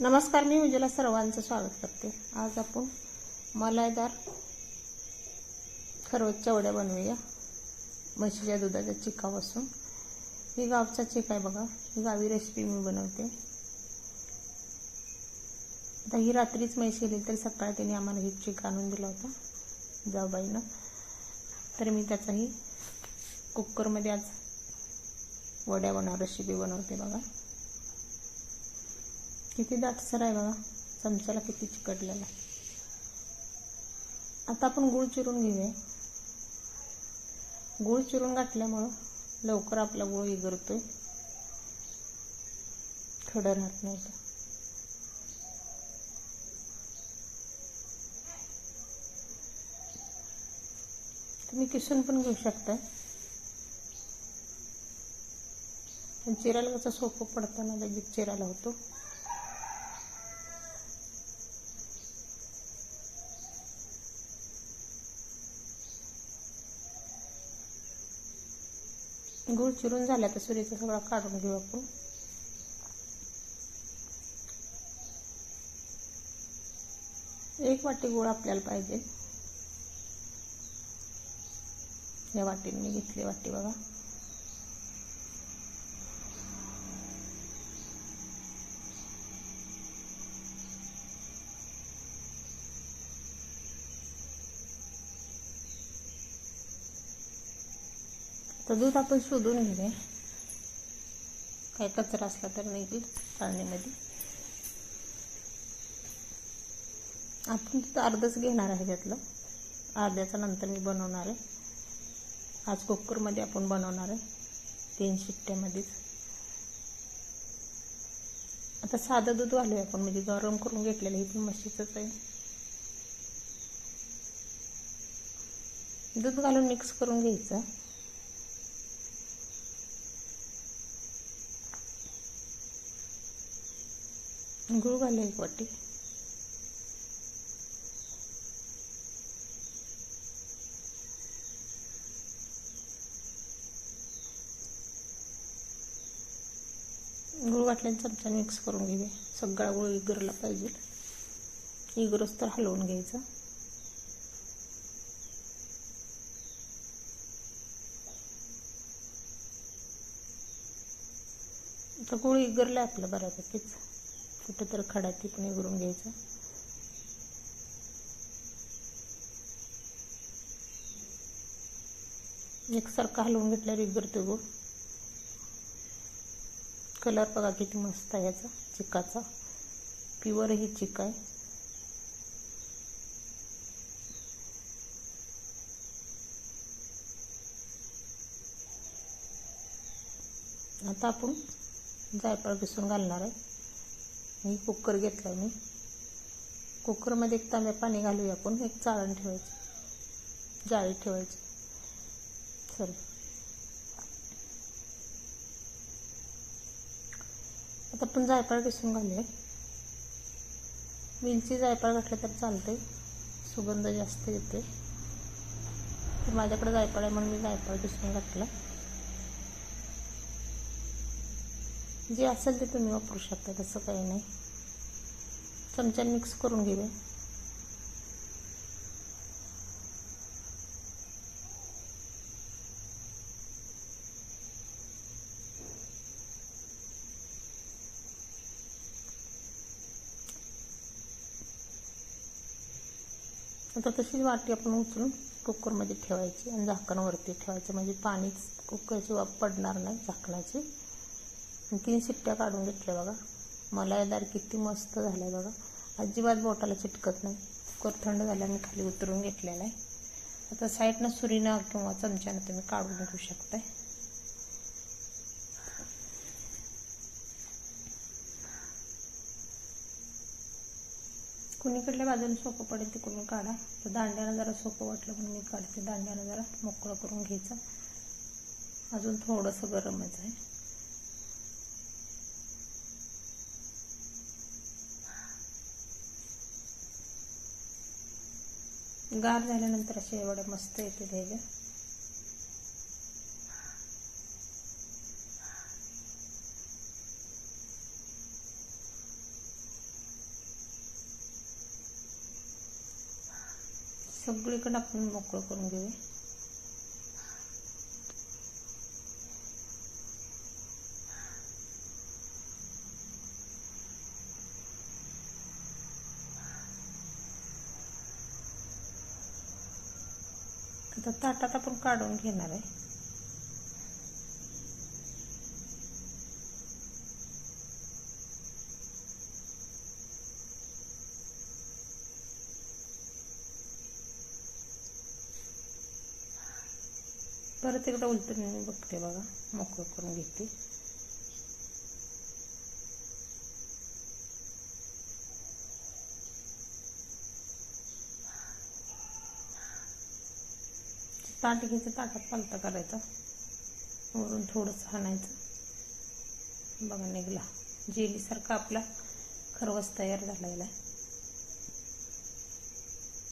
नमस्कार मी उज्ज्वला सर्वांचं स्वागत करते. आज आपण मलाईदार खरवसच्या वड्या बनवूया. म्हशीच्या दुधाच्या चिकापासून. ही गावचा चिक आहे बघा. ही गावी रेसिपी मी बनवते. आता ही रात्रीच म्हैस गेली तर सकाळी तिने आम्हाला ही चिक आणून दिला होता जाऊबाईनं. तर मी त्याचाही कुकरमध्ये आज वड्या बनव रेसिपी बनवते बघा. किती दाटसर आहे बघा. चमच्याला किती चिकटलेला आहे. आता आपण गूळ चिरून घेऊया. गूळ चिरून घातल्यामुळं लवकर आपला गूळ इगरतोय खडं राहत नाही तर. तुम्ही किसून पण घेऊ शकता चिरायला कसं सोपं पडतं ना लगेच चिरायला होतो. गूळ चिरून झाला तर सुरीचा सगळा काढून घेऊ आपण. एक वाटी गूळ आपल्याला पाहिजे. या वाटीने मी घेतली वाटी बघा. तर दूध आपण शोधून घेऊया. काही कचरा असला तर निघेल चाळणीमध्ये आपण तिथं अर्धच घेणार आहे त्यातलं. अर्ध्याचा नंतर मी बनवणार आहे. आज कुकरमध्ये आपण बनवणार आहे. तीन शिट्ट्यामध्येच. आता साधं दूध वाढूया आपण म्हणजे गरम करून घेतलेलं हे पण म्हशीचंच आहे. दूध घालून मिक्स करून घ्यायचं. गुळ घालूया एक वाटी गुळ वाटल्याने चमचा मिक्स करून घेऊया सगळा गुळ इगरला पाहिजे. इगरच तर हलवून घ्यायचा. तर गुळ इगरला आपलं बऱ्यापैकीच. कुठं तर खडा ती पण घ्यायचा. एकसारखा हलवून घेतल्यावर इगरतो गुळ कलर बघा किती मस्त आहे याचा चिकाचा. प्युअर ही चिक आहे. आता आपण जायफळ किसून घालणार आहे. मी कुकर घेतला आहे मी. कुकरमध्ये एक तांब्या पाणी घालूया आपण एक चाळण ठेवायची. जाळी ठेवायची. चल. आता आपण जायफळ किसून घालूया. वेलची जायफळ घातलं तर चालते सुगंध जास्त येते. माझ्याकडे जायफळ आहे म्हणून मी जायफळ किसून घातलं. जे असेल ते तुम्ही वापरू शकता तसं काही नाही. चमचा मिक्स करून घेऊया. आता तशीच वाटी आपण उचलून कुकरमध्ये ठेवायची आणि झाकणवरती ठेवायचं. म्हणजे पाणीच कुकरची वाफ पडणार नाही झाकणाची. तीन शिट्ट्या काढून घेतल्या बघा. मलाईदार किती मस्त झालं बघा. अजिबात बोटाला चिटकत नाही. कुकर थंड झाल्याने खाली उतरून घेतलेला आहे. आता साईडनं सुरीनं किंवा चमच्यानं तुम्ही काढून घेऊ शकताय. कुणीकडल्या बाजूने सोपं पडेल तिकडून काढा. तर दांड्यानं जरा सोपं वाटलं म्हणून मी काढते. दांड्यानं जरा मोकळं करून घ्यायचं. अजून थोडंसं गरमच आहे. गार झाल्यानंतर असे एवढे मस्त येते ह्याच्या सगळीकडं आपण मोकळं करून घेऊया. आता ताटात आपण काढून घेणार आहे. परत एकदा उलटून मी बघते बघा मोकळं करून घेते. ताट घ्यायचं ताटात पालता करायचा. वरून थोडंसं हाणायचं. बघा निघला. जेलीसारखा आपला खरवस तयार झालेला आहे.